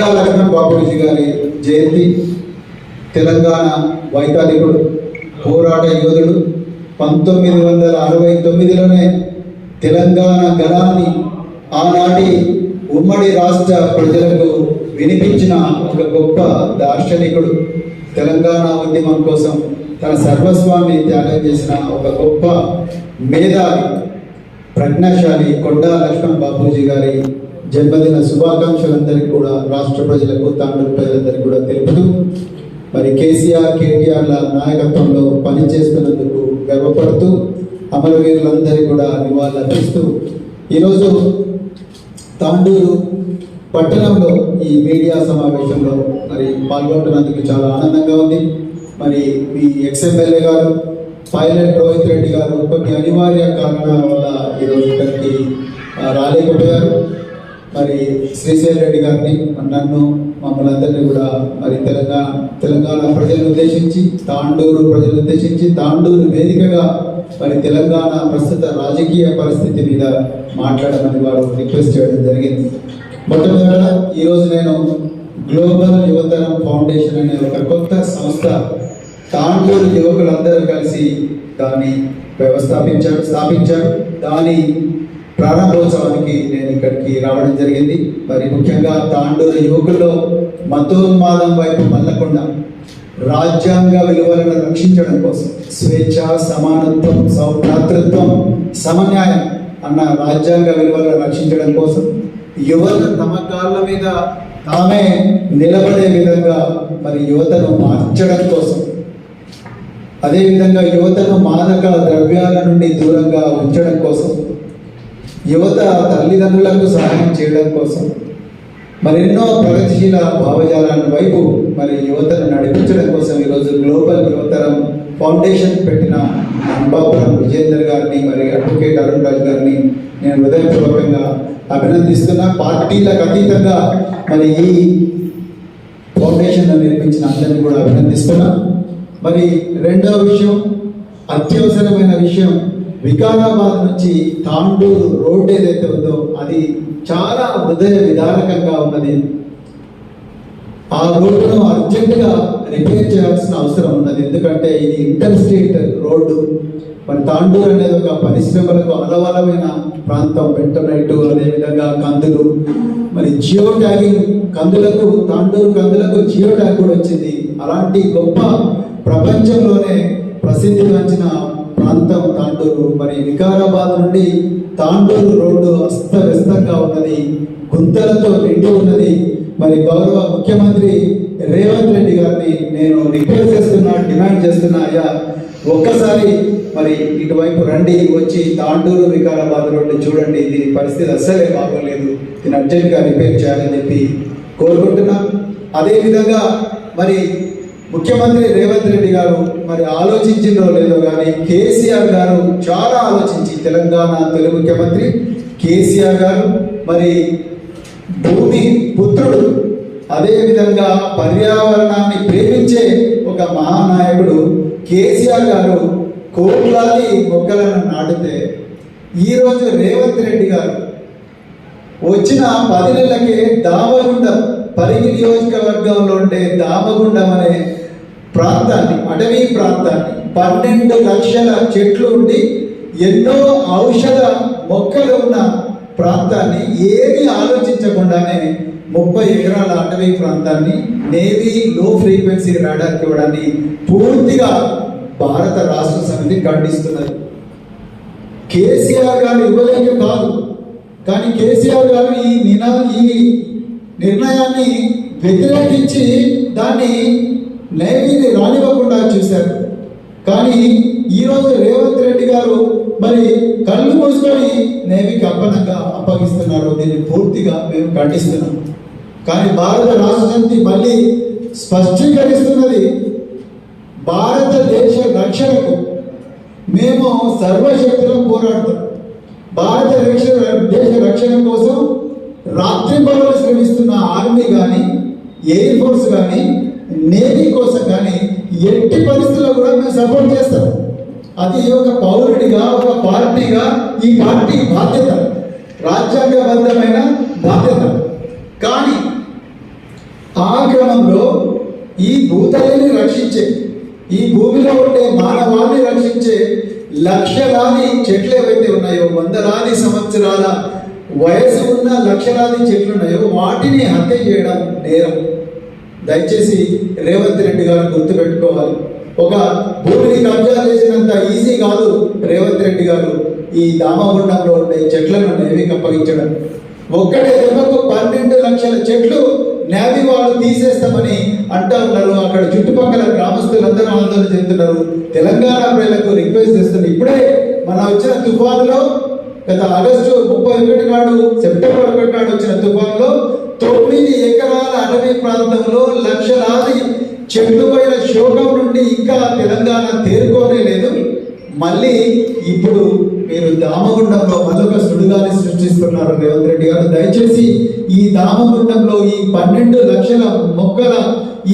కొండా లక్ష్మణ బాబుజీ గారి జయంతి తెలంగాణ వైతాళికుడు పోరాట యోధుడు పంతొమ్మిది వందల అరవై తొమ్మిదిలోనే తెలంగాణ గణాన్ని ఆనాటి ఉమ్మడి రాష్ట్ర ప్రజలకు వినిపించిన ఒక గొప్ప దార్శనికుడు. తెలంగాణ ఉద్యమం కోసం తన సర్వస్వాన్ని త్యాగం చేసిన ఒక గొప్ప మేధావి ప్రజ్ఞాశాలి కొండా లక్ష్మణ్ బాబూజీ గారి జన్మదిన శుభాకాంక్షలందరికీ కూడా రాష్ట్ర ప్రజలకు తాండూరు ప్రజలందరికీ కూడా తెలుపుతూ మరి కేసీఆర్ కేటీఆర్ల నాయకత్వంలో పనిచేస్తున్నందుకు గర్వపడుతూ అమరవీరులందరికీ కూడా నివాళులర్పిస్తూ ఈరోజు తాండూరు పట్టణంలో ఈ మీడియా సమావేశంలో మరి పాల్గొంటున్నందుకు చాలా ఆనందంగా ఉంది. మరి మీ ఎక్స్ఎమ్మెల్యే గారు పైలట్ రోహిత్ రెడ్డి గారు కొన్ని అనివార్య కారణాల వల్ల ఈరోజు ఇక్కడికి రాలేకపోయారు. మరి శ్రీశైల్ రెడ్డి గారిని నన్ను మమ్మల్ని అందరినీ కూడా మరి తెలంగాణ తెలంగాణ ప్రజలను ఉద్దేశించి తాండూరు ప్రజలను ఉద్దేశించి తాండూరు వేదికగా మరి తెలంగాణ ప్రస్తుత రాజకీయ పరిస్థితి మీద మాట్లాడమని వారు రిక్వెస్ట్ చేయడం జరిగింది. మొట్టమొదట ఈరోజు నేను గ్లోబల్ యువతరం ఫౌండేషన్ అనే ఒక కొత్త సంస్థ తాండూరు యువకులందరూ కలిసి దాన్ని వ్యవస్థాపించారు స్థాపించారు. దాని ప్రారంభోత్సవానికి నేను ఇక్కడికి రావడం జరిగింది. మరి ముఖ్యంగా తాండూరు యువకుల్లో మతోన్మాదం వైపు మల్లకుండా రాజ్యాంగ విలువలను రక్షించడం కోసం స్వేచ్ఛ సమానత్వం సౌభ్రాతృత్వం సమన్యాయం అన్న రాజ్యాంగ విలువలను రక్షించడం కోసం యువత తమ కాళ్ళ మీద తామే నిలబడే విధంగా మరి యువతను మార్చడం కోసం అదేవిధంగా యువతను మాదక ద్రవ్యాల నుండి దూరంగా ఉంచడం కోసం యువత తల్లిదండ్రులకు సహాయం చేయడం కోసం మరెన్నో ప్రగతిశీల భావజాలాన్ని వైపు మరి యువతను నడిపించడం కోసం ఈరోజు గ్లోబల్ యువతరం ఫౌండేషన్ పెట్టిన అంబాపురం విజేందర్ గారిని మరి అడ్వకేట్ అరుణ్ రాజు గారిని నేను హృదయపూర్వకంగా అభినందిస్తున్నా. పార్టీలకు అతీతంగా మరి ఈ ఫౌండేషన్ నిర్మించిన అందరినీ కూడా అభినందిస్తున్నా. మరి రెండవ విషయం అత్యవసరమైన విషయం వికారాబాద్ నుంచి తాండూరు రోడ్ ఏదైతే ఉందో అది చాలా హృదయ విదారకంగా ఉన్నది. ఆ రోడ్డును అర్జెంటుగా రిపేర్ చేయాల్సిన అవసరం ఉన్నది. ఎందుకంటే ఇది ఇంటర్ స్టేట్ రోడ్డు. మరి తాండూరు అనేది ఒక పరిశ్రమలకు అలవలమైన ప్రాంతం. వెంటనైటు అదేవిధంగా కందులు. మరి జియో ట్యాగింగ్ కందులకు తాండూరు కందులకు జియో ట్యాగ్ కూడా వచ్చింది. అలాంటి గొప్ప ప్రపంచంలోనే ప్రసిద్ధి గాంచిన ప్రాంతం తాండూరు. మరి వికారాబాద్ నుండి తాండూరు రోడ్డు అస్తవ్యస్తంగా ఉన్నది. గుంతలతో నిండి ఉన్నది. మరి గౌరవ ముఖ్యమంత్రి రేవంత్ రెడ్డి గారిని నేను రిక్వెస్ట్ చేస్తున్నా డిమాండ్ చేస్తున్నా అయ్యా. ఒక్కసారి మరి ఇటువైపు రండి వచ్చి తాండూరు వికారాబాద్ రోడ్డు చూడండి. దీని పరిస్థితి అస్సలే బాగోలేదు. దీన్ని అర్జెంట్గా రిపేర్ చేయాలని చెప్పి కోరుకుంటున్నా. అదేవిధంగా మరి ముఖ్యమంత్రి రేవంత్ రెడ్డి గారు మరి ఆలోచించిందో లేదో కానీ కేసీఆర్ గారు చాలా ఆలోచించి తెలంగాణ తెలుగు ముఖ్యమంత్రి కేసీఆర్ గారు మరి భూమి పుత్రుడు. అదేవిధంగా పర్యావరణాన్ని ప్రేమించే ఒక మహానాయకుడు కేసీఆర్ గారు కోట్లాది మొక్కలను నాటితే ఈరోజు రేవంత్ రెడ్డి గారు వచ్చిన పది నెలలకే దామగుండం పరిగి నియోజకవర్గంలో ఉండే దామగుండం అనే ప్రాంతాన్ని అటవీ ప్రాంతాన్ని పన్నెండు లక్షల చెట్లు ఉండి ఎన్నో ఔషధ మొక్కలు ఉన్న ప్రాంతాన్ని ఏమీ ఆలోచించకుండానే ముప్పై ఎకరాల అటవీ ప్రాంతాన్ని నేవీ లో ఫ్రీక్వెన్సీ రాడార్కి ఇవ్వడాన్ని పూర్తిగా భారత రాష్ట్ర సమితి ఖండిస్తున్నది. కేసీఆర్ గారు ఇవ్వలేక కాదు. కానీ కేసీఆర్ గారు ఈ నినా ఈ నిర్ణయాన్ని వ్యతిరేకించి దాన్ని నేవీని రానివ్వకుండా చూశారు. కానీ ఈరోజు రేవంత్ రెడ్డి గారు మరి కళ్ళు మూసుకొని నేవికి అప్పనంగా అప్పగిస్తున్నారు. దీన్ని పూర్తిగా మేము ఖండిస్తున్నాం. కానీ భారత రాష్ట్రానికి మళ్ళీ స్పష్టీకరిస్తున్నది భారతదేశ రక్షణకు. మేము సర్వశక్తులను పోరాడతాం. భారతదేశ దేశ రక్షణ కోసం రాత్రి పనులు శ్రమిస్తున్న ఆర్మీ కానీ ఎయిర్ ఫోర్స్ కానీ నేవీ కోసం కానీ ఎట్టి పరిస్థితుల్లో కూడా మేము సపోర్ట్ చేస్తాం. అది ఒక పౌరుడిగా ఒక పార్టీగా ఈ పార్టీ బాధ్యత. రాజ్యాంగబద్ధమైన బాధ్యత. కానీ ఆ క్రమంలో ఈ భూతల్ని రక్షించే ఈ భూమిలో ఉండే మానవాన్ని రక్షించే లక్షలాది చెట్లు ఏవైతే ఉన్నాయో వందలాది సంవత్సరాల వయసు ఉన్న లక్షలాది చెట్లు ఉన్నాయో వాటిని హత్య చేయడం నేరం. దయచేసి రేవంత్ రెడ్డి గారు గుర్తుపెట్టుకోవాలి. ఒక భూమిని కబ్జా చేసినంత ఈజీ కాదు రేవంత్ రెడ్డి గారు ఈ దామగుండంలో ఉండే చెట్లను నేవికి అప్పగించడం ఒక్కటే దెబ్బకు పన్నెండు లక్షల చెట్లు నేవి వాళ్ళు తీసేస్తామని అంటా ఉన్నారు అక్కడ చుట్టుపక్కల గ్రామస్తులందరూ ఆందోళన చెందుతున్నారు. తెలంగాణ ప్రజలకు రిక్వెస్ట్ చేస్తున్నారు. ఇప్పుడే మన వచ్చిన తుఫానులో గత ఆగస్టు ముప్పై ఒకటి నాడు సెప్టెంబర్ ఒకటి నాడు వచ్చిన తుఫాన్లో తొమ్మిది ఎకరాల అటవీ ప్రాంతంలో లక్షలాది చెట్లు పైన శోకం నుండి ఇంకా తెలంగాణ తేరుకోనే లేదు. మళ్ళీ ఇప్పుడు మీరు దామగుండంలో మరొక సుడిగాలి సృష్టిస్తున్నారు రేవంత్ రెడ్డి గారు. దయచేసి ఈ దామగుండంలో ఈ పన్నెండు లక్షల మొక్కల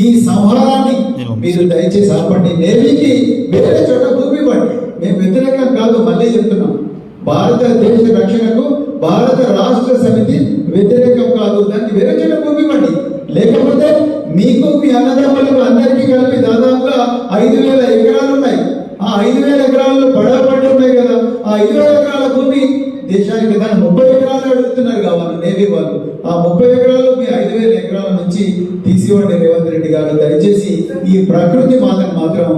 ఈ సంహారాన్ని మీరు దయచేసి ఆపండి. నేవికి వేరే చోట భూమి ఇవ్వండి. మేము వ్యతిరేకం కాదు మళ్ళీ చెప్తున్నాం. భారతదేశ రక్షణకు భారత రాష్ట్ర సమితి వ్యతిరేకం కాదు. దాన్ని విరచన పంపివ్వండి భూమి లేకపోతే మీకు మీ అన్నదమ్ములకు అందరికీ కలిపి దాదాపుగా ఐదు వేల ఎకరాలు ఉన్నాయి. ఆ ఐదు వేల ఎకరాల్లో పడవ పడి ఉన్నాయి కదా. ఆ ఐదు వేల ఎకరాల భూమి దేశానికి దాని ముప్పై ఎకరాలు అడుగుతున్నారు కావాలి నేవీ వాళ్ళు. ఆ ముప్పై ఎకరాలు మీ ఐదు వేల ఎకరాల నుంచి తీసివ్వండి రేవంత్ రెడ్డి గారు దయచేసి ఈ ప్రకృతి మాతను మాత్రం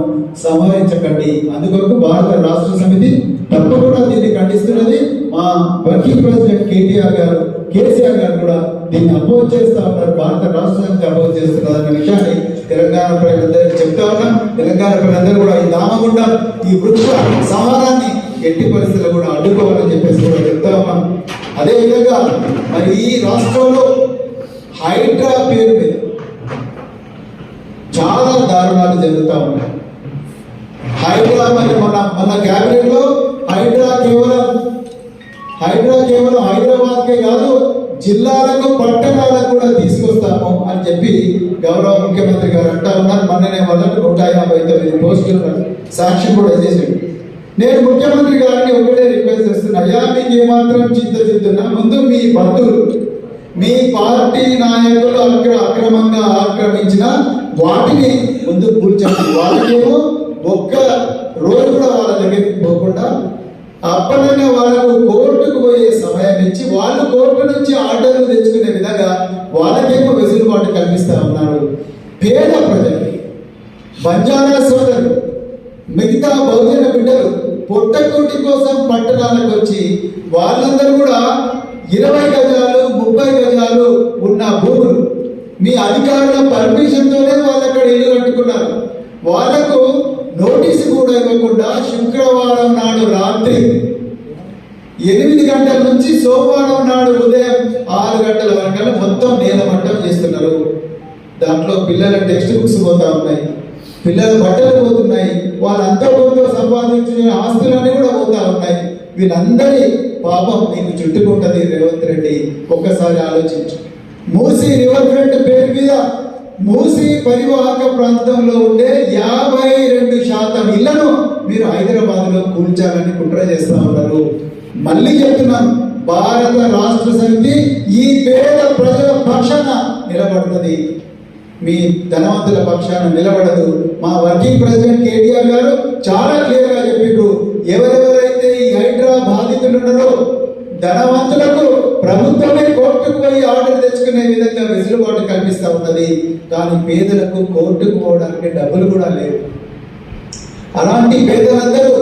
సంహరించకండి. అందుకొరకు భారత రాష్ట్ర సమితి తప్పకుండా దీన్ని ఖండిస్తున్నది. మా వర్కింగ్ ప్రెసిడెంట్ కేటీఆర్ గారు కేసీఆర్ గారు కూడా దీన్ని అపోజ్ చేస్తా ఉన్నారు. భారత రాష్ట్రానికి అపోజ్ చేస్తున్నారు అనే విషయాన్ని తెలంగాణ ప్రజలందరికీ చెప్తా ఉన్నాం. తెలంగాణ ప్రజలందరూ కూడా ఈ దామగుండ ఈ వృక్ష సంహారాన్ని ఎట్టి పరిస్థితుల్లో కూడా అడ్డుకోవాలని చెప్పేసి కూడా చెప్తా ఉన్నాం. అదేవిధంగా మరి ఈ రాష్ట్రంలో హైడ్రా పేరు మీద చాలా దారుణాలు జరుగుతూ ఉన్నాయి. హైడ్రా మరి మన మన క్యాబినెట్లో హైడ్రా కేవలం హైడ్రా కేవలం హైదరాబాద్ కే కాదు జిల్లాలకు పట్టణాలకు కూడా తీసుకొస్తాము అని చెప్పి గౌరవ ముఖ్యమంత్రి గారు అంటా ఉన్నారు. మొన్ననే వాళ్ళకు నూట యాభై తొమ్మిది పోస్టులు సాక్షి కూడా చేశాడు. నేను ముఖ్యమంత్రి గారిని ఒకటే రిక్వెస్ట్ చేస్తున్నా. అయ్యా మీకు ఏమాత్రం చింతచిత్తున్నా? ముందు మీ బంధువులు మీ పార్టీ నాయకులు అక్కడ అక్రమంగా ఆక్రమించిన వాటిని ముందు కూర్చోండి వాళ్ళకేమో ఒక్క రోజు కూడా వాళ్ళ దగ్గరికి పోకుండా అప్పటినే వాళ్ళకు కోర్టుకు పోయే సమయం ఇచ్చి వాళ్ళు కోర్టు నుంచి ఆర్డర్లు తెచ్చుకునే విధంగా వాళ్ళకేమో వెసులుబాటు కల్పిస్తా ఉన్నారు పేద ప్రజలు బంజారా సోదరులు మిగతా బహుజన బిడ్డలు పొట్టకోటి కోసం పట్టణాలకు వచ్చి వాళ్ళందరూ కూడా ఇరవై గజాలు ముప్పై గజాలు ఉన్న భూములు మీ అధికారుల పర్మిషన్తోనే వాళ్ళు అక్కడ ఇల్లు కట్టుకున్నారు. వాళ్ళకు నోటీసు కూడా ఇవ్వకుండా శుక్రవారం నాడు రాత్రి ఎనిమిది గంటల నుంచి సోమవారం నాడు ఉదయం ఆరు గంటల వరకు మొత్తం నేలమట్టం చేస్తున్నారు. దాంట్లో పిల్లల టెక్స్ట్ బుక్స్ పోతా ఉన్నాయి. పిల్లల బట్టలు పోతున్నాయి. వాళ్ళంతా కొంత సంపాదించిన ఆస్తులన్నీ కూడా పోతా ఉన్నాయి. వీళ్ళందరి పాపం నీకు చుట్టుకుంటది రేవంత్ రెడ్డి. ఒక్కసారి ఆలోచించు. మూసి రివర్ ఫ్రంట్ పేరు మీద మూసి పరివాహక ప్రాంతంలో ఉండే యాభై రెండు శాతం ఇళ్ళను మీరు హైదరాబాద్లో కూల్చాలని కుట్ర చేస్తా ఉన్నారు. మళ్ళీ చెప్తున్నాను భారత రాష్ట్ర సమితి ఈ పేద ప్రజల పక్షాన నిలబడుతుంది. మీ ధనవంతుల పక్షాన నిలబడదు. మా వర్కింగ్ ప్రెసిడెంట్ కేటీఆర్ గారు చాలా క్లియర్గా చెప్పిండ్రు ఎవరెవరైతే ఈ హైడ్రా బాధితులు ఉన్నారో ధనవంతులకు ప్రభుత్వమే కోర్టుకు పోయి ఆర్డర్ తెచ్చుకునే విధంగా వెసులుబాటు కల్పిస్తూ ఉన్నది. కానీ పేదలకు కోర్టుకు పోవడానికి డబ్బులు కూడా లేవు. అలాంటి పేదలందరూ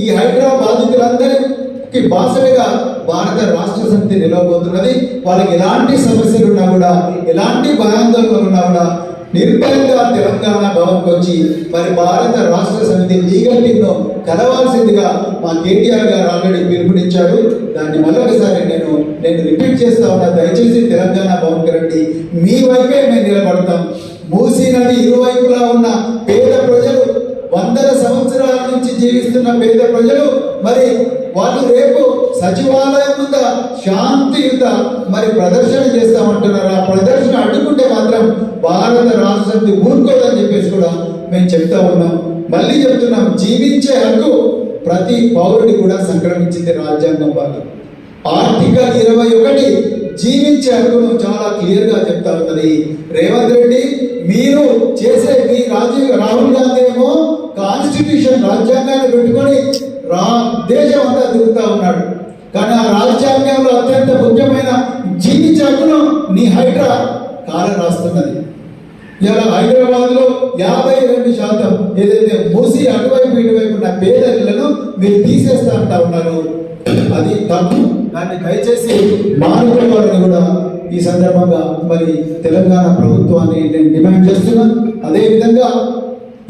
ఈ హైడ్రా బాధితులందరికీ బాసలుగా భారత రాష్ట్ర సమితి నిలవబోతున్నది. వాళ్ళకి ఎలాంటి సమస్యలు ఉన్నా కూడా ఎలాంటి భయాందోళనలు ఉన్నా కూడా నిర్భయంగా తెలంగాణ భవన్కి వచ్చి మరి భారత రాష్ట్ర సమితి లీగల్ టీంలో కలవాల్సిందిగా మా కేటీఆర్ గారు ఆల్రెడీ పిలుపునిచ్చారు. దాన్ని మరొకసారి నేను నేను రిపీట్ చేస్తా ఉన్నా. దయచేసి తెలంగాణ భవన్కి రండి. మీ వైపే మేము నిలబడతాం. మూసీ నది ఇరువైపులా ఉన్న పేద ప్రజలు వందల సంవత్సరాల నుంచి జీవిస్తున్న పేద ప్రజలు మరి వాళ్ళు రేపు సచివాలయం ముంద శాంతియుత మరి ప్రదర్శన చేస్తామంటున్నారు. ఆ ప్రదర్శన అడ్డుకుంటే మాత్రం భారత రాష్ట్ర ఊరుకోదని చెప్పేసి కూడా మేము చెప్తా ఉన్నాం. మళ్ళీ చెప్తున్నాం జీవించే హక్కు ప్రతి పౌరుడి కూడా సంక్రమించింది రాజ్యాంగం వాళ్ళు. ఆర్టికల్ ఇరవై ఒకటి జీవించే హక్కును చాలా క్లియర్గా చెప్తా ఉన్నది. రేవంత్ రెడ్డి మీరు చేసే మీ రాజీవ్ రాహుల్ గాంధీ ఏమో కాన్స్టిట్యూషన్ రాజ్యాంగాన్ని పెట్టుకొని రా దేశం అంతా తిరుగుతా ఉన్నాడు. కానీ ఆ రాజ్యాంగంలో అత్యంత ముఖ్యమైన జీవించే హక్కును నీ హైడ్రా కాల రాస్తున్నది. ఇలా హైదరాబాద్లో యాభై రెండు శాతం ఏదైతే మూసి అటువైపు ఇటువైపు ఉన్న పేదలను మీరు తీసేస్తా అంటా ఉన్నారు. అది తప్పు. దాన్ని దయచేసి మానుకోవాలని కూడా ఈ సందర్భంగా మరి తెలంగాణ ప్రభుత్వాన్ని నేను డిమాండ్ చేస్తున్నాను అదేవిధంగా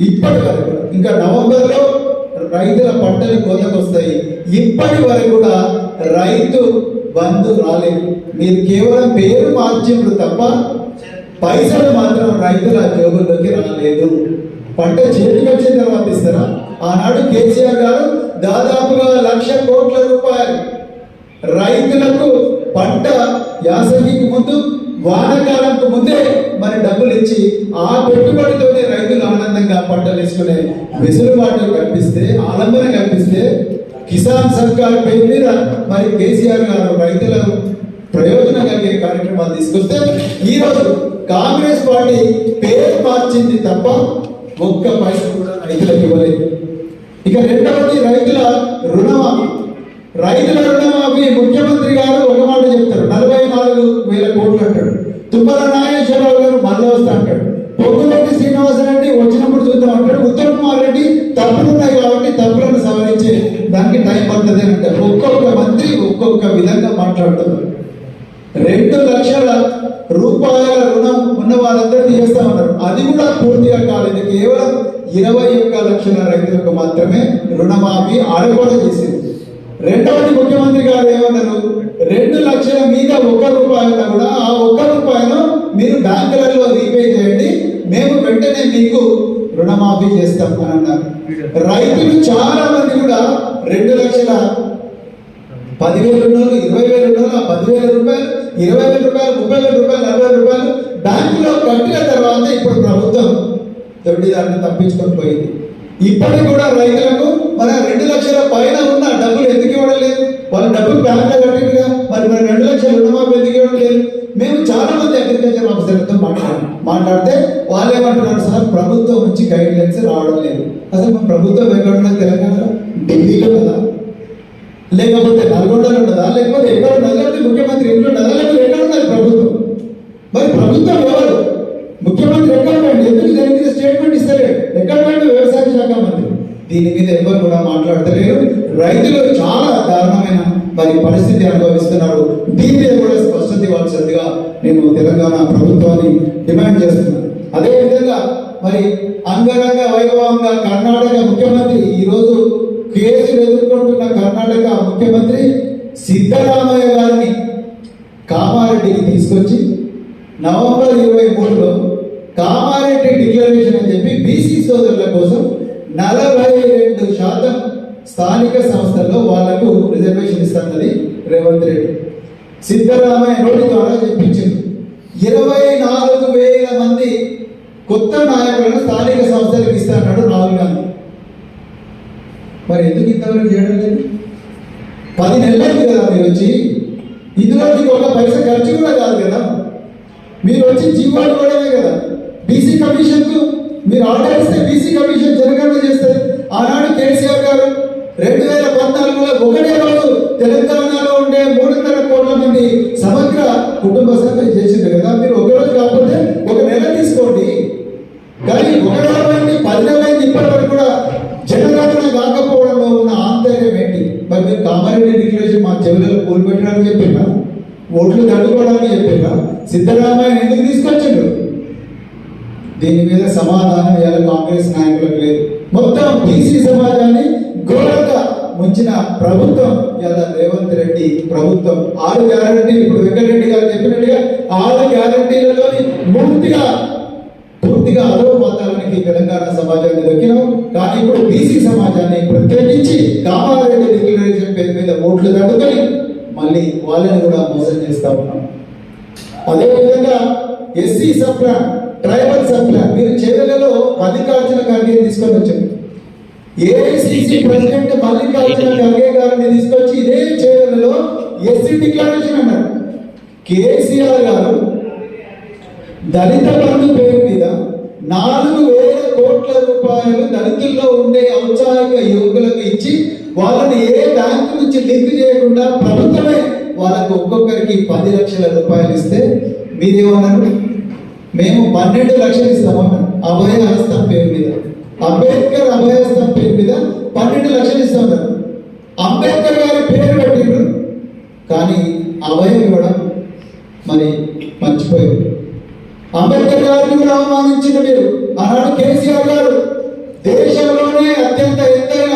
ఇప్పటి వరకు ఇంకా నవంబర్లో రైతుల పంటలు కోతకు వస్తాయి ఇప్పటి వరకు కూడా రైతు బంధు రాలేదు. మీరు కేవలం పేరు మార్చిండ్రు తప్ప పైసలు మాత్రం రైతుల జోబుల్లోకి రాలేదు. పంట చేతికి వచ్చిన తర్వాత ఇస్తారా? ఆనాడు కేసీఆర్ గారు దాదాపుగా లక్ష కోట్ల రూపాయలు. రైతులకు పంట యాసంగికి ముందు వానకాలంకు ముందే మరి డబ్బులు ఇచ్చి ఆ పెట్టుబడితోనే రైతులు ఆనందంగా పంటలు వేసుకునే వెసులుబాటు కల్పిస్తే ఆలంబన కల్పిస్తే కిసాన్ సర్కార్ పేరు మీద మరి కేసీఆర్ గారు రైతుల ప్రయోజనం కలిగే కార్యక్రమాలు తీసుకొస్తే ఈ రోజు కాంగ్రెస్ పార్టీ పేరు మార్చింది తప్ప ఒక్క పైసలు కూడా రైతులకు ఇవ్వలేదు. ఇక రెండవది రైతుల రుణమాఫీ. రైతుల రుణమాఫీ ముఖ్యమంత్రి గారు ఒక మాట చెప్తారు. నలభై నాలుగు వేల కోట్లు అంటాడు. తుమ్మల నాగేశ్వరరావు గారు మళ్ళీ వస్తా అంటాడు. పొంగులెడ్డి శ్రీనివాసరెడ్డి వచ్చినప్పుడు చూద్దాం అంటాడు. ఉత్తమ్ కుమార్ రెడ్డి తప్పులున్నాయి కాబట్టి తప్పులను సవరించే దానికి టైం పడుతుంది అని అంటారు. ఒక్కొక్క మంత్రి ఒక్కొక్క విధంగా మాట్లాడుతున్నారు. రెండు లక్షల రూపాయల రుణం ఉన్న వాళ్ళందరూ తీసేస్తా ఉన్నారు. అది కూడా పూర్తిగా కాలేదు. కేవలం ఇరవై ఒక్క లక్షల రైతులకు మాత్రమే రుణమాఫీ ఆడగోడ చేసింది. రెండవది ముఖ్యమంత్రి గారు ఏమన్నారు? రెండు లక్షల మీద ఒక్క రూపాయి కూడా ఆ ఒక్క రూపాయను మీరు బ్యాంకులలో రీపే చేయండి మేము వెంటనే మీకు రుణమాఫీ చేస్తాం అని అన్నారు. రైతులు చాలా మంది కూడా రెండు లక్షల పదివేలు ఉన్నోళ్ళు ఇరవై వేలు ఉన్నోళ్ళు ఆ పదివేల రూపాయలు ఇరవై వేల రూపాయలు ముప్పై వేల రూపాయలు నలభై రూపాయలు బ్యాంకులో కట్టిన తర్వాత ఇప్పుడు ప్రభుత్వం దొడ్డి దాన్ని తప్పించుకొని పోయింది. ఇప్పటికి కూడా రైతులకు మన రెండు లక్షల పైన ఉన్న డబ్బులు ఎందుకు ఇవ్వడం లేదు? వాళ్ళ డబ్బులు బ్యాంక్లో కట్టిందిగా మరి మన రెండు లక్షల రుణమాఫీ ఎందుకు ఇవ్వడం లేదు? మేము చాలా మంది అగ్రికల్చర్ ఆఫీసర్లతో మాట్లాడాం. మాట్లాడితే వాళ్ళు ఏమంటున్నారు సార్? ప్రభుత్వం నుంచి గైడ్ లైన్స్ రావడం లేదు. అసలు మా ప్రభుత్వం ఎక్కడ ఉన్నది తెలంగాణలో? ఢిల్లీలో కదా లేకపోతే నల్గొండలో ఉన్నదా? లేకపోతే ఎక్కడ ఉన్నదా? లేకపోతే ముఖ్యమంత్రి ఇంట్లో ఉన్నదా? లేకపోతే ఎక్కడ ఉన్నది ప్రభుత్వం? మరి ప్రభుత్వం ఎవరు? ముఖ్యమంత్రి ఎక్కడ ఎందుకు జరిగింది? స్టేట్మెంట్ ఇస్తలేడు ఎక్కడ పోయింది వ్యవసాయ శాఖ మంత్రి. దీని మీద ఎవరు కూడా మాట్లాడతలేరు. రైతులు చాలా దారుణమైన మరి పరిస్థితి అనుభవిస్తున్నారు. దీని మీద కూడా స్పష్టత ఇవ్వాల్సిందిగా నేను తెలంగాణ ప్రభుత్వాన్ని డిమాండ్ చేస్తున్నాను అదేవిధంగా మరి అంగరంగ వైభవంగా కర్ణాటక ముఖ్యమంత్రి ఈరోజు కేసులు ఎదుర్కొంటున్న కర్ణాటక ముఖ్యమంత్రి సిద్ధరామయ్య గారిని కామారెడ్డికి తీసుకొచ్చి నవంబర్ ఇరవై మూడులో కామారెడ్డి డిక్లరేషన్ బీసీ సోదరుల కోసం నలభై రెండు శాతం స్థానిక సంస్థల్లో వాళ్ళకు రిజర్వేషన్ ఇస్తున్నది రేవంత్ రెడ్డి సిద్ధరామయ్య నోటి ద్వారా చెప్పించింది. ఇరవై నాలుగు వేల మంది కొత్త నాయకులను స్థానిక సంస్థలకు ఇస్తాడు రాహుల్ గాంధీ. మరి ఎందుకు ఇంతవరకు చేయడం లేదు? పది నెలలైంది కదా మీరు వచ్చి. ఇందులో మీకు ఒక పైసా ఖర్చు కూడా కాదు కదా. మీరు వచ్చి జీవాలు ఇవ్వడమే కదా. బీసీ కమిషన్కు మీరు ఆర్డర్ ఇస్తే బీసీ కమిషన్ జనగణన చేస్తారు ఆనాడు కేసీఆర్ గారు రెండు వేల పద్నాలుగులో ఒకటే రోజు తెలంగాణలో ఉండే మూడున్నర కోట్ల మంది సమగ్ర కుటుంబ సర్వే చేసింది కదా మీరు ఒక రోజు కాకపోతే ఒక నెల తీసుకోండి కానీ ఒక నెలమైంది పది నెలలైంది ఇప్పటి వరకు కూడా జనగణన కాకపోవడంలో ఉన్న ఆంతర్యం ఏంటి మరి మీరు కామారెడ్డి డిక్లరేషన్ మా చెవులలో పూలు పెట్టడానికి చెప్పినా ఓట్లు దండుకోవడానికి చెప్పినా సిద్ధరామయ్య ఎందుకు తీసుకొచ్చిండు దీని మీద సమాధానం ఇవాళ కాంగ్రెస్ నాయకులకు లేదు మొత్తం బీసీ సమాజాన్ని ఘోరంగా ముంచిన ప్రభుత్వం ఇవాళ రేవంత్ రెడ్డి ప్రభుత్వం ఆరు గ్యారంటీలు ఇప్పుడు వెంకటరెడ్డి గారు చెప్పినట్టుగా ఆరు గ్యారంటీలలోని పూర్తిగా పూర్తిగా అదో మతాలకి తెలంగాణ సమాజాన్ని దక్కినాం కానీ ఇప్పుడు బీసీ సమాజాన్ని ప్రత్యేకించి కామారెడ్డి డిక్లరేషన్ పేరు మీద ఓట్లు దండుకొని మళ్ళీ వాళ్ళని కూడా మోసం చేస్తా ఉన్నాం అదేవిధంగా ఎస్సీ సప్లాన్ ట్రైబల్ సప్లాన్ మీరు చేవెలలో మల్లికార్జున ఖర్గే తీసుకొని వచ్చారు ఏఐసిసి ప్రెసిడెంట్ మల్లికార్జున ఖర్గే గారిని తీసుకొచ్చి ఇదే చేవెలలో ఎస్సీ డిక్లరేషన్ అన్నారు. కేసీఆర్ గారు దళిత బంధు పేరు మీద నాలుగు వేల కోట్ల రూపాయలు దళితుల్లో ఉండే ఔత్సాహిక యువకులకు ఇచ్చి వాళ్ళని ఏ బ్యాంకు నుంచి లింక్ చేయకుండా ప్రభుత్వమే వాళ్ళకు ఒక్కొక్కరికి పది లక్షల రూపాయలు ఇస్తే మీరేమన్నారు మేము పన్నెండు లక్షలు ఇస్తామన్నారు. అభయ హస్తం పేరు మీద. అంబేద్కర్ అభయ హస్తం పేరు మీద పన్నెండు లక్షలు ఇస్తామన్నారు. అంబేద్కర్ గారి పేరు కానీ అభయం ఇవ్వడం మరి మర్చిపోయారు. అంబేద్కర్ గారిని కూడా అవమానించిన మీరు ఆనాడు కేసీఆర్ గారు దేశంలోనే అత్యంత ఎత్తైన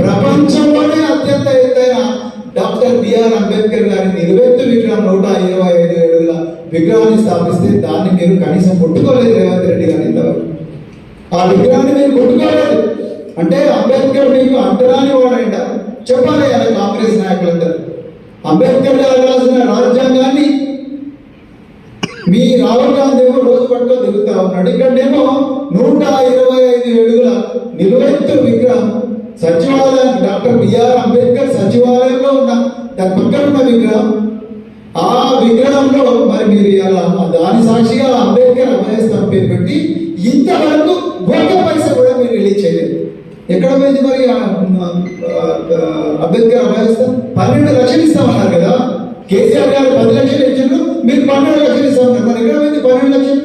ప్రపంచంలోనే అత్యంత ఎత్తైన డాక్టర్ బిఆర్ అంబేద్కర్ గారి నిలువెత్తు విగ్రహం నూట ఇరవై ఐదు ఏడుగుల విగ్రహాన్ని స్థాపిస్తే దాన్ని మీరు కనీసం కొట్టుకోలేదు రేవంత్ రెడ్డి గారు ఇంతవరకు. ఆ విగ్రహాన్ని మీరు కొట్టుకోలేదు. అంటే అంబేద్కర్ మీకు అంటరాని వాడంట చెప్పాలి ఆయన కాంగ్రెస్ నాయకులందరూ. అంబేద్కర్ గారు రాసిన రాజ్యాంగాన్ని మీ రాహుల్ గాంధీ ఏమో రోజు పట్టుకో దిగుతా ఉన్నాడు. ఇక్కడేమో నూట ఇరవై ఐదు ఏడుగుల నిలువెత్తు విగ్రహం సచివాలయం డాక్టర్ బిఆర్ అంబేద్కర్ సచివాలయంలో ఉన్న దాని పక్కన ఉన్న విగ్రహం. ఆ విగ్రహంలో మరి మీరు ఇలా దాని సాక్షిగా అంబేద్కర్ అభయస్థం పేరు పెట్టి ఇంతవరకు ఒక్క పైస కూడా మీరు రిలీజ్ చేయలేదు. ఎక్కడ పోయింది మరి? అంబేద్కర్ అభయస్థం పన్నెండు లక్షలు ఇస్తామన్నారు కదా? కేసీఆర్ గారు పది లక్షలు ఇచ్చిండ్రు మీరు పన్నెండు లక్షలు ఇస్తామన్నారు. మరి ఎక్కడ పోయింది పన్నెండు లక్షలు?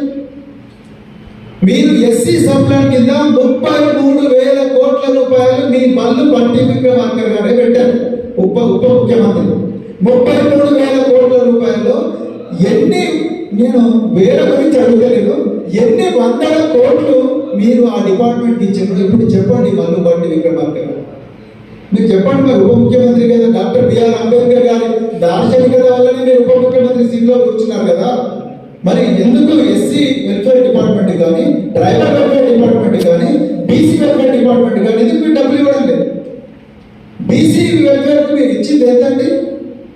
మీరు ఎస్సీ సప్లాన్ కింద ముప్పై మూడు వేల కోట్ల రూపాయలు మీ బల్లు పట్టి విక్రమార్కర్ గారే పెట్టారు. ఉప ఉప ముఖ్యమంత్రి. ముప్పై మూడు వేల కోట్ల రూపాయలు ఎన్ని నేను వేరే గురించి అడుగుతలేదు. ఎన్ని వందల కోట్లు మీరు ఆ డిపార్ట్మెంట్ ఇచ్చారు ఇప్పుడు చెప్పండి మన్ను బట్టి విక్రమార్కర్ మీరు చెప్పండి మరి ఉప ముఖ్యమంత్రి కదా డాక్టర్ బిఆర్ అంబేద్కర్ గారి దార్శనికత వల్లనే మీరు ఉప ముఖ్యమంత్రి సీట్లో కూర్చున్నారు కదా. మరి ఎందుకు ఎస్సీ వెల్ఫేర్ డిపార్ట్మెంట్ కానీ ట్రైబల్ వెల్ఫేర్ డిపార్ట్మెంట్ కానీ బీసీ వెల్ఫేర్ డిపార్ట్మెంట్ కానీ ఎందుకు మీరు డబ్బులు ఇవ్వడం లేదు? బీసీ వెల్ఫేర్ మీరు ఇచ్చింది ఏంటండి?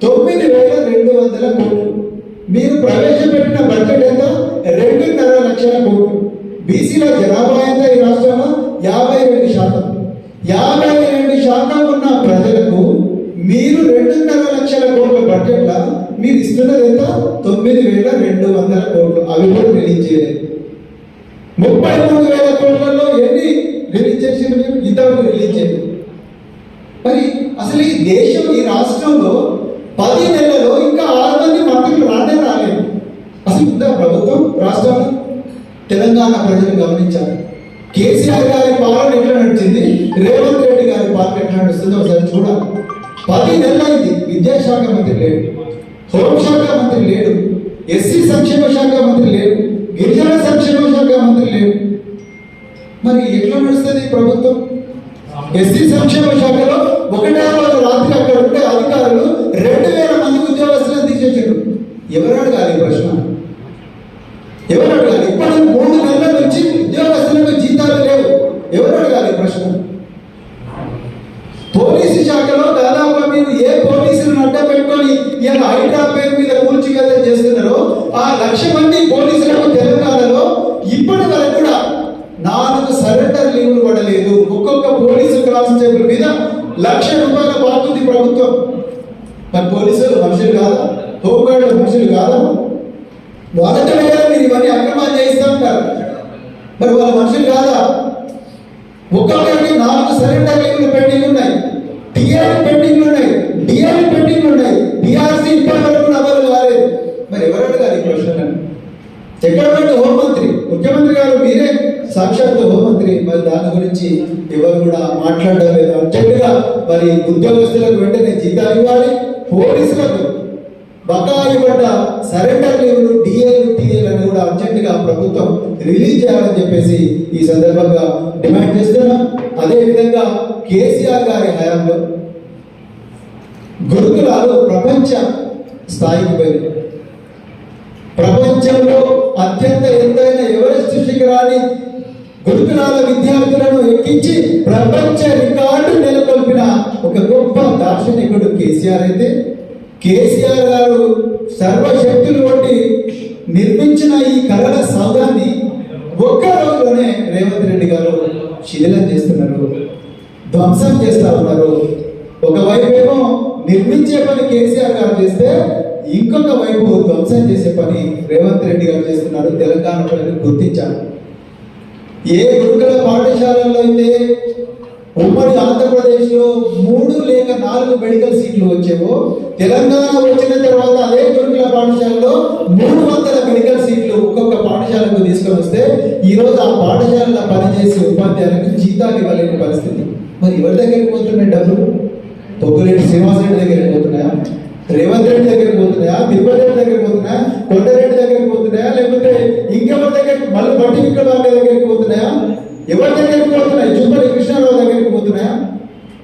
తొమ్మిది వేల రెండు వందల కోట్లు. మీరు ప్రవేశపెట్టిన బడ్జెట్ ఎంత? రెండున్నర లక్షల కోట్లు. బీసీల జనాభా ఎంత ఈ రాష్ట్రంలో? యాభై రెండు శాతం. యాభై రెండు శాతం ఉన్న ప్రజలకు మీరు రెండున్నర లక్షల కోట్ల బడ్జెట్ల మీరు ఇస్తున్నది ఎంత? తొమ్మిది వేల రెండు వందల కోట్లు. అవి కూడా రిలీజ్ చేయలేదు. ముప్పై మూడు వేల కోట్లలో ఎన్ని రిలీజ్ చేసింది మీరు? ఇంతవరకు రిలీజ్ మరి అసలు ఈ దేశం ఈ రాష్ట్రంలో పది నెలలలో ఇంకా ఆరు మంది మంత్రులు రానే రాలేదు. అసలు ప్రభుత్వం రాష్ట్రంలో తెలంగాణ ప్రజలు గమనించాలి కేసీఆర్ గారి పాలన ఎట్లా నడిచింది? రేవంత్ రెడ్డి గారి పాలన ఎట్లా నడుస్తుందో ఒకసారి చూడాలి. పది నెలలైంది విద్యాశాఖ మంత్రి లేడు. హోంశాఖ మంత్రి లేడు. ఎస్సీ సంక్షేమ శాఖ మంత్రి లేడు. గిరిజన సంక్షేమ శాఖ మంత్రి లేడు. మరి ఎట్లా నడుస్తుంది ప్రభుత్వం? ఎస్సీ సంక్షేమ శాఖలో ఒకటే రోజు రాత్రి అక్కడ ఉండే అధికారులు రెండు వేల మంది ఉద్యోగస్తులను తీసేసారు ఎవరు హైడ్రా పేరు మీద కూల్చివేత చేస్తున్నారో ఆ లక్ష మంది పోలీసులకు తెలంగాణలో ఇప్పటి వరకు కూడా నాలుగు సరెండర్ లీవ్లు పడలేదు ఒక్కొక్క పోలీసు కానిస్టేబుల్ మీద లక్ష రూపాయల బాగుంది ప్రభుత్వం. మరి పోలీసులు మనుషులు కాదా? హోంగార్డులు మనుషులు కాదా? వాళ్ళతో కదా మీరు ఇవన్నీ అక్రమాలు చేయిస్తా ఉంటారు. మరి వాళ్ళ మనుషులు కాదా? ఒక్కొక్కరికి నాలుగు సరెండర్ లీవ్లు పెండింగ్ ఉన్నాయి. టీఆర్ పెండింగ్ ఉన్నాయి డిఆర్ పెండింగ్ ఉన్నాయి డిఆర్సీ ఇప్పటి వరకు అమలు కాలేదు మరి ఎవరు అడగాలి ఈ ప్రశ్నలను ఎక్కడ పెట్టి హోంమంత్రి ముఖ్యమంత్రి గారు మీరే సాక్షాత్ హోంమంత్రి మరి దాని గురించి ఎవరు కూడా మాట్లాడడం లేదు. అర్జెంటుగా మరి ఉద్యోగస్తులకు వెంటనే జీతాలు ఇవ్వాలి. పోలీసులకు బకాయి పడ్డ సరెండర్ లీవ్లు డిఏలు టీఏలను కూడా అర్జెంటుగా ప్రభుత్వం రిలీజ్ చేయాలని చెప్పేసి ఈ సందర్భంగా డిమాండ్ చేస్తున్నాం. అదేవిధంగా కేసీఆర్ గారి హయాంలో గురుకులాలు ప్రపంచ స్థాయికి పోయింది ప్రపంచంలో అత్యంత ఎత్తైన ఎవరెస్ట్ శిఖరాన్ని గురుకులాల విద్యార్థులను ఎక్కించి ప్రపంచ రికార్డు నెలకొల్పిన ఒక గొప్ప దార్శనికుడు కేసీఆర్ అయితే. కేసీఆర్ గారు సర్వశక్తులు వంటి నిర్మించిన ఈ కళల సౌదాన్ని ఒక్క రోజులోనే రేవంత్ రెడ్డి గారు శిథిలం చేస్తున్నారు. ధ్వంసం చేస్తా ఉన్నారు. ఒకవైపు ఏమో నిర్మించే పని కేసీఆర్ గారు చేస్తే ఇంకొక వైపు ధ్వంసం చేసే పని రేవంత్ రెడ్డి గారు చేస్తున్నారు. తెలంగాణ ప్రజలు గుర్తించారు. ఏ గురుకుల పాఠశాలల్లో అయితే ఉమ్మడి ఆంధ్రప్రదేశ్లో మూడు లేక నాలుగు మెడికల్ సీట్లు వచ్చేవో తెలంగాణ వచ్చిన తర్వాత అదే గురుకుల పాఠశాలలో మూడు వందల మెడికల్ సీట్లు ఒక్కొక్క పాఠశాలకు తీసుకొని వస్తే ఈరోజు ఆ పాఠశాలలో పనిచేసే ఉపాధ్యాయులకు జీతాలు ఇవ్వలేని పరిస్థితి. మరి ఎవరి దగ్గరికి పోతున్నాయి డబ్బులు? పొగ్గురెడ్డి శ్రీనివాసరెడ్డి దగ్గరికి పోతున్నాయా? రేవంత్ రెడ్డి దగ్గరికి పోతున్నాయా? తిరుపతి రెడ్డి దగ్గరికి పోతున్నాయా? కొండరెడ్డి దగ్గరికి పోతున్నాయా? లేకపోతే ఇంకెవరి దగ్గరికి మళ్ళీ బట్టి విక్రమార్క దగ్గరికి పోతున్నాయా? ఎవరి దగ్గరికి పోతున్నాయి? చుమ్మడి కృష్ణారావు దగ్గరికి పోతున్నాయా?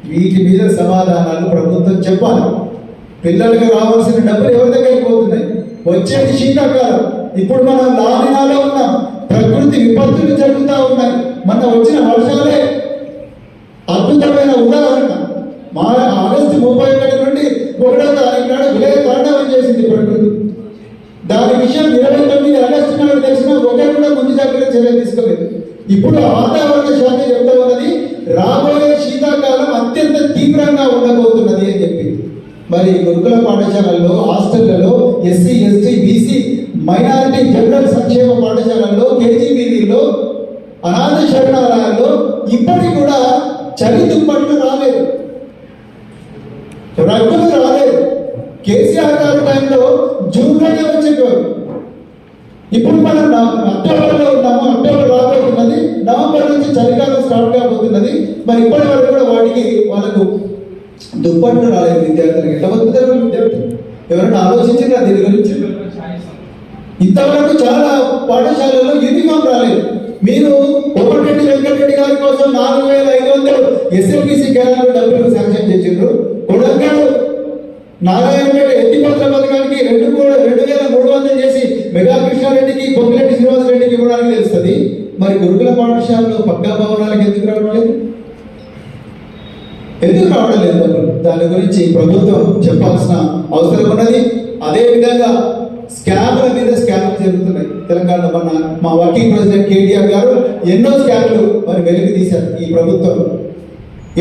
వీటి మీద సమాధానాలు ప్రభుత్వం చెప్పాలి. పిల్లలకు రావాల్సిన డబ్బులు ఎవరి దగ్గరికి పోతున్నాయి? వచ్చేది శీతాకాలం. ఇప్పుడు మనం లామినాలో ఉన్నాం. ప్రకృతి విపత్తులు జరుగుతూ ఉన్నాయి. మన వచ్చిన వర్షాలే అద్భుతమైన ఉదాహరణ. మా ఆగస్టు ముప్పై ఒకటి నుండి ఒకటో తారీఖు నాడు విలయ తాండవం చేసింది ప్రకృతి. ఇరవై తొమ్మిది ఆగస్టు నాడు తెలిసిన ఒకరు కూడా ముందు జాగ్రత్త చర్యలు తీసుకోలేదు. ఇప్పుడు వాతావరణ శాఖ చెప్తా ఉన్నది రాబోయే శీతాకాలం అత్యంత తీవ్రంగా ఉండబోతున్నది అని చెప్పి మరి గురుకుల పాఠశాలల్లో హాస్టళ్ళలో SC ST BC minority general సంక్షేమ పాఠశాలల్లో కేజీబీలో అనాథ శరణాలయాల్లో ఇప్పటికి కూడా చలి దుప్పట్లు రాలేదు. రగ్గులు రాలేదు? కేసీఆర్ గారి టైంలో జూన్లోనే వచ్చేవారు. ఇప్పుడు మనం అక్టోబర్లో ఉన్నాము అక్టోబర్ రాబోతున్నది నవంబర్ నుంచి చలికాలం స్టార్ట్ కాబోతున్నది. మరి ఇప్పటి వరకు కూడా వాటికి వాళ్ళకు దుప్పట్లు రాలేదు విద్యార్థులకు. ఎట్లా బతుకుతారు విద్యార్థులు? ఎవరైనా ఆలోచించారా దీని గురించి? ఇంతవరకు చాలా పాఠశాలల్లో యూనిఫామ్ రాలేదు. మీరు కోమటిరెడ్డి వెంకటరెడ్డి గారి కోసం నాలుగు వేల ఐదు వందలు ఎస్ఎంబీసీ కేంద్రాలు డబ్బులు శాంక్షన్ చేసిండ్రు. కొడంగాడు నారాయణపేట ఎత్తిపత్ర పథకానికి రెండు రెండు వేల మూడు వందలు చేసి మెగా కృష్ణ గురుకుల పాఠశాలలో పక్కా భవనాలకు ఎందుకు రావట్లేదు ఎందుకు రావడం లేదు దాని గురించి ప్రభుత్వం చెప్పాల్సిన అవసరం ఉన్నది. అదే విధంగా స్కామ్ల మీద స్కామ్లు జరుగుతున్నాయి. తెలంగాణలో మన మా వర్కింగ్ ప్రెసిడెంట్ కేటీఆర్ గారు ఎన్నో స్కామ్లు మరి వెలికి తీశారు ఈ ప్రభుత్వం.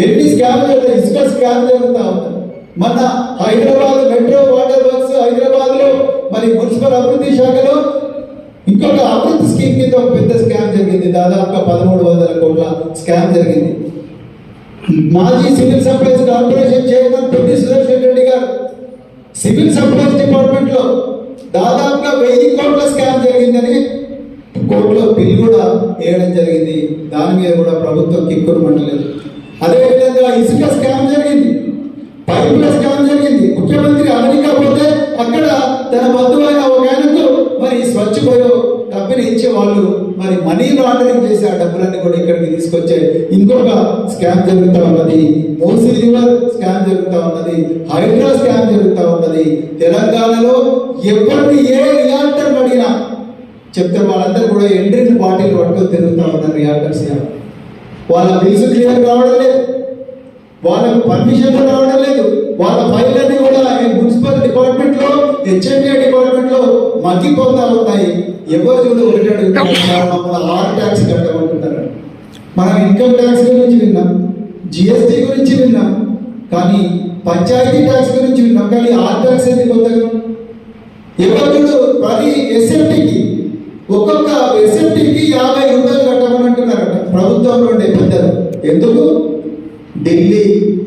ఎన్ని స్కామ్లు జరుగుతాయి? ఇసుక స్కామ్ జరుగుతా ఉంది. మన హైదరాబాద్ మెట్రో వాటర్ వర్క్స్ హైదరాబాద్లో మరి మున్సిపల్ అభివృద్ధి శాఖలో ఇంకొక అభివృద్ధి స్కీమ్ కింద ఒక పెద్ద స్కామ్ జరిగింది. దాదాపుగా పదమూడు వందల కోట్ల స్కామ్ జరిగింది. మాజీ సివిల్ సప్లైస్ కార్పొరేషన్ చైర్మన్ తొట్టి సుదర్శన్ రెడ్డి గారు సివిల్ సప్లైస్ డిపార్ట్మెంట్లో దాదాపుగా వెయ్యి కోట్ల స్కామ్ జరిగిందని కోర్టులో బిల్ కూడా వేయడం జరిగింది. దాని మీద కూడా ప్రభుత్వం కిక్కురు పడలేదు అదేవిధంగా ఇసుక స్కామ్ జరిగింది. పైపుల స్కామ్ జరిగింది. ముఖ్యమంత్రి అమెరికా పోతే అక్కడ తన బంధువైన మర్చిపోయో డబ్బుని ఇచ్చే వాళ్ళు మరి మనీ లాండరింగ్ చేసి ఆ డబ్బులన్నీ కూడా ఇక్కడికి తీసుకొచ్చే ఇంకొక స్కామ్ జరుగుతూ ఉన్నది. మూసీ రివర్ స్కామ్ జరుగుతూ ఉన్నది. హైడ్రా స్కామ్ జరుగుతూ ఉన్నది. తెలంగాణలో ఎవరిని ఏ రియాక్టర్ అడిగినా చెప్తే వాళ్ళందరూ కూడా ఎండ్రిన్ బాటిల్ పట్టుకొని తిరుగుతూ ఉన్నారు రియాక్టర్స్ వాళ్ళ బిల్స్ క్లియర్ కావడం లేదు. వాళ్ళకు పర్మిషన్ రావడం లేదు. వాళ్ళ ఫైల్ అన్ని కూడా ఈ మున్సిపల్ డిపార్ట్మెంట్లో హెచ్ఎండిఏ డిపార్ట్మెంట్లో మగ్గిపోతా ఉన్నాయి. ఎవరు చూడు ఒకటి అడుగుతున్నారు "సార్, మమ్మల్ని ఆర్ ట్యాక్స్ కట్టమంటున్నారు మనం ఇన్కమ్ ట్యాక్స్ గురించి విన్నాం జిఎస్టి గురించి విన్నాం కానీ పంచాయతీ ట్యాక్స్ గురించి విన్నాం కానీ ఆర్ ట్యాక్స్ ఎందుకు కొత్తగా? ఎవరు ప్రతి ఎస్ఎఫ్టీకి ఒక్కొక్క ఎస్ఎఫ్టీకి యాభై రూపాయలు కట్టమని ప్రభుత్వంలో ఉండే పెద్దలు. ఎందుకు? ఢిల్లీ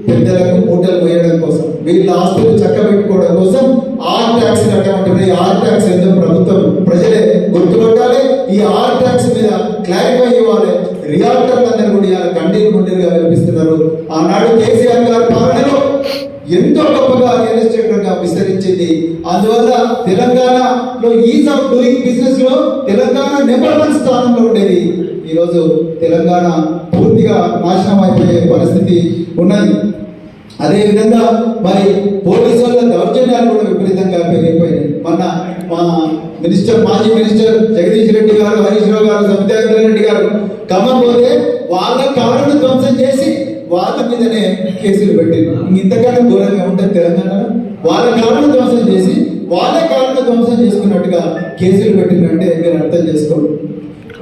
పెద్దలకు మూటలు వేయడం కోసం. వీళ్ళ ఆస్తులు చక్కబెట్టుకోవడం కోసం ఆర్ ట్యాక్స్ కట్టమంటున్నాయి ఈ ఆర్ ట్యాక్స్ ఎందుకు ప్రభుత్వం ప్రజలే గుర్తుపట్టాలి. ఈ ఆర్ ట్యాక్స్ మీద క్లారిఫై ఇవ్వాలి రియాక్టర్లు అందరూ కూడా ఇవాళ కండీలు ముండీలుగా కనిపిస్తున్నారు ఆనాడు కేసీఆర్ గారి పాలనలో ఎంతో గొప్పగా రియల్ ఎస్టేట్ రంగం విస్తరించింది. అందువల్ల తెలంగాణలో ఈజ్ ఆఫ్ డూయింగ్ బిజినెస్లో తెలంగాణ నెంబర్ వన్ స్థానంలో ఉండేది. ఈరోజు తెలంగాణ పూర్తిగా నాశనం అయిపోయే పరిస్థితి ఉన్నది. అదే విధంగా మరి పోలీసు వాళ్ళ దౌర్జన్యాలు కూడా విపరీతంగా పెరిగిపోయినాయి. మొన్న మా మినిస్టర్ మాజీ మినిస్టర్ జగదీష్ రెడ్డి గారు హరీష్ రావు గారు సత్యాగ్రహ రెడ్డి గారు ఖమ్మం పోతే వాళ్ళ కారును ధ్వంసం చేసి వాళ్ళ మీదనే కేసులు పెట్టారు ఇంతకన్నా ఘోరంగా ఉంటుంది తెలంగాణలో? వాళ్ళ కారును ధ్వంసం చేసి వాళ్ళ కారును ధ్వంసం చేసుకున్నట్టుగా కేసులు పెట్టిందంటే మీరు అర్థం చేసుకోండి.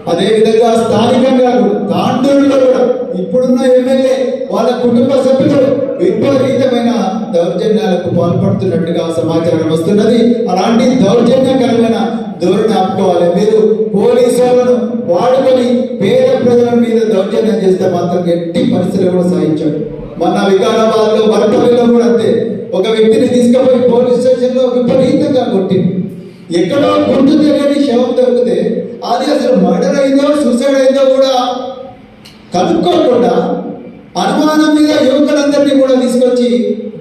అదేవిధంగా స్థానికంగా తాండూరులో కూడా ఇప్పుడున్న ఎమ్మెల్యే వాళ్ళ కుటుంబ సభ్యులు విపరీతమైన దౌర్జన్యాలకు పాల్పడుతున్నట్టుగా సమాచారం వస్తున్నది. అలాంటి దౌర్జన్యకరమైన ధోరణి ఆపుకోవాలి. మీరు పోలీసులను వాళ్ళను వాడుకొని పేద ప్రజల మీద దౌర్జన్యం చేస్తే మాత్రం ఎట్టి పరిస్థితులు కూడా సాధించాడు మొన్న వికారాబాద్లో వర్తవిలో కూడా అంతే. ఒక వ్యక్తిని తీసుకుపోయి పోలీస్ స్టేషన్లో విపరీతంగా కొట్టింది. ఎక్కడో గుర్తు తెలియని శవం దొరికితే అది అసలు మర్డర్ అయిందో సూసైడ్ అయిందో కూడా కనుక్కోకుండా అనుమానం మీద యువకులందరినీ కూడా తీసుకొచ్చి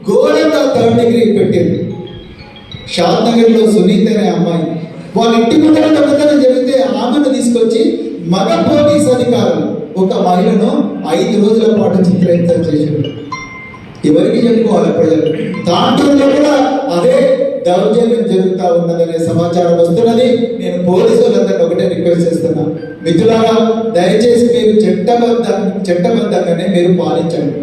ఘోరంగా థర్డ్ డిగ్రీ పెట్టింది. షాద్ నగర్లో సునీత అనే అమ్మాయి. వాళ్ళ ఇంటి ముందర దొంగతనం జరిగితే ఆమెను తీసుకొచ్చి మగ పోలీస్ అధికారులు ఒక మహిళను ఐదు రోజుల పాటు చిత్రహింసన చేశారు ఎవరికి చెప్పుకోవాలి ప్రజలు? దాంట్లో కూడా అదే దౌర్జన్యం జరుగుతూ ఉన్నదనే సమాచారం వస్తున్నది. నేను పోలీసులందరినీ ఒకటే రిక్వెస్ట్ చేస్తున్నా. మిత్రులారా దయచేసి మీరు చట్టబద్ధ చట్టబద్ధంగానే మీరు పాలించండి.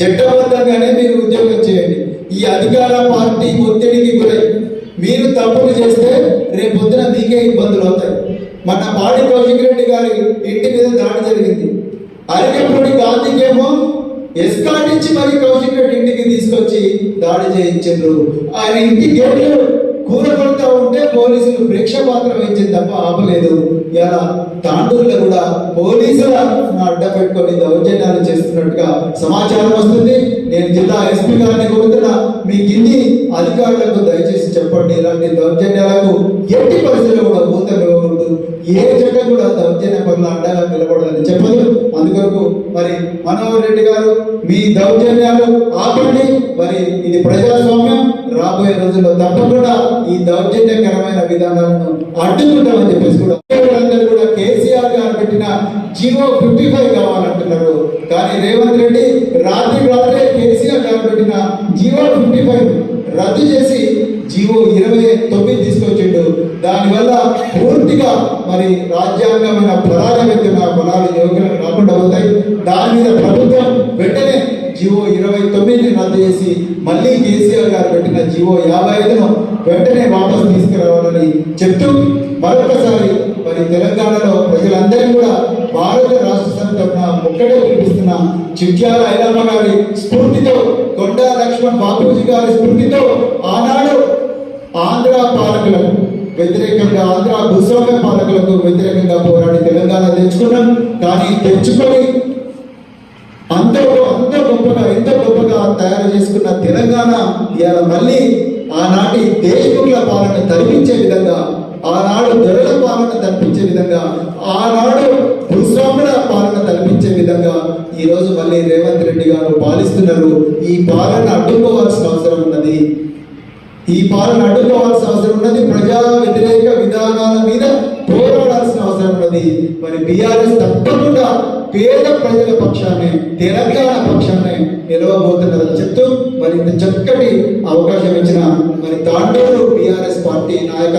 చట్టబద్ధంగానే మీరు ఉద్యోగం చేయండి. ఈ అధికార పార్టీ ఒత్తిడికి గురై మీరు తప్పులు చేస్తే రేపొద్దున మీకే ఇబ్బందులు అవుతాయి. మన పాడి కౌశిక్ రెడ్డి గారి ఇంటి మీద దాడి జరిగింది. అరకపూడి గాంధీకేమో ఎస్కాట్ ఇచ్చి మరి కౌశిక్ రెడ్డి ఇంటికి తీసుకొచ్చి దాడి చేయించారు ఆయన ఇంటి గేట్లు కూరగొడతా ఉంటే పోలీసులు ప్రేక్షపాత్ర వహించింది తప్ప ఆపలేదు. ఇలా తాండూరులో కూడా పోలీసుల అడ్డ పెట్టుకొని దౌర్జన్యాలు చేస్తున్నట్టుగా సమాచారం వస్తుంది. నేను జిల్లా ఎస్పీ గారిని కోరుతున్నా. మీ కింది అధికారులకు దయచేసి చెప్పండి. ఇలాంటి దౌర్జన్యాలకు ఎట్టి పరిస్థితుల్లో కూడా ఊతం ఇవ్వకూడదు ఏ చట్టం కూడా దౌర్జన్య పనులు అడ్డగా నిలబడాలని చెప్పదు. అందుకొరకు మరి మనోహర్ రెడ్డి గారు మీ దౌర్జన్యాలు ఆపండి. మరి ఇది ప్రజాస్వామ్యం. రాబోయే రోజుల్లో తప్పకుండా ఈ దౌర్జన్యకరమైన విధానాలను అడ్డుకుంటామని చెప్పేసి కూడా కూడా కేసీఆర్ గారు పెట్టిన జీవో ఫిఫ్టీ ఫైవ్ కావాలంటున్నారు. కానీ రేవంత్ రెడ్డి రాత్రి రాత్రే కేసీఆర్ గారు పెట్టిన జీవో ఫిఫ్టీ ఫైవ్ రద్దు చేసి జీవో ఇరవై తొమ్మిది తీసుకొచ్చిండు. దానివల్ల పూర్తిగా మరి రాజ్యాంగమైన ఫలాలు పొలాలు యువకులకు రాకుండా అవుతాయి దాని మీద ప్రభుత్వం వెంటనే జీవో ఇరవై తొమ్మిదిని రద్దు చేసి మళ్ళీ కేసీఆర్ గారు పెట్టిన జీవో యాభై ఐదును వెంటనే వాపసు తీసుకురావాలని చెప్తూ మరొకసారి మరి తెలంగాణలో ప్రజలందరూ కూడా భారత రాష్ట్ర సమితి తరఫున ఒక్కటే పిలిపిస్తున్న చిట్యాల ఐలమ్మ గారి స్ఫూర్తితో కొండా లక్ష్మణ్ బాపూజీ గారి స్ఫూర్తితో ఆనాడు ఆంధ్ర పాలకులకు వ్యతిరేకంగా ఆంధ్ర భూస్వామ్య పాలకులకు వ్యతిరేకంగా పోరాడి తెలంగాణ తెచ్చుకున్నాం. కానీ తెచ్చుకొని అంత అంత గొప్పగా ఎంత గొప్పగా తయారు చేసుకున్న తెలంగాణ ఇవాళ మళ్ళీ ఆనాటి దేశముల పాలన తరిపించే విధంగా ఆనాడు దొరల పాలన తప్పించే విధంగా ఆనాడు భూస్వాముల పాలన తప్పించే విధంగా ఈ రోజు మళ్ళీ రేవంత్ రెడ్డి గారు పాలిస్తున్నారు. ఈ పాలన అడ్డుకోవాల్సిన అవసరం ఉన్నది. ఈ పాలన అడ్డుకోవాల్సిన అవసరం ఉన్నది. ప్రజా వ్యతిరేక విధానాల మీద పోరాడాల్సిన అవసరం ఉన్నది. మరి బీఆర్ఎస్ తప్పకుండా పేద ప్రజల పక్షాన్ని తెలంగాణ పక్షాన్ని నిలవబోతున్నదని చెప్తూ మరి ఇంత చక్కటి అవకాశం ఇచ్చిన మరి తాండూరు బీఆర్ఎస్ పార్టీ నాయక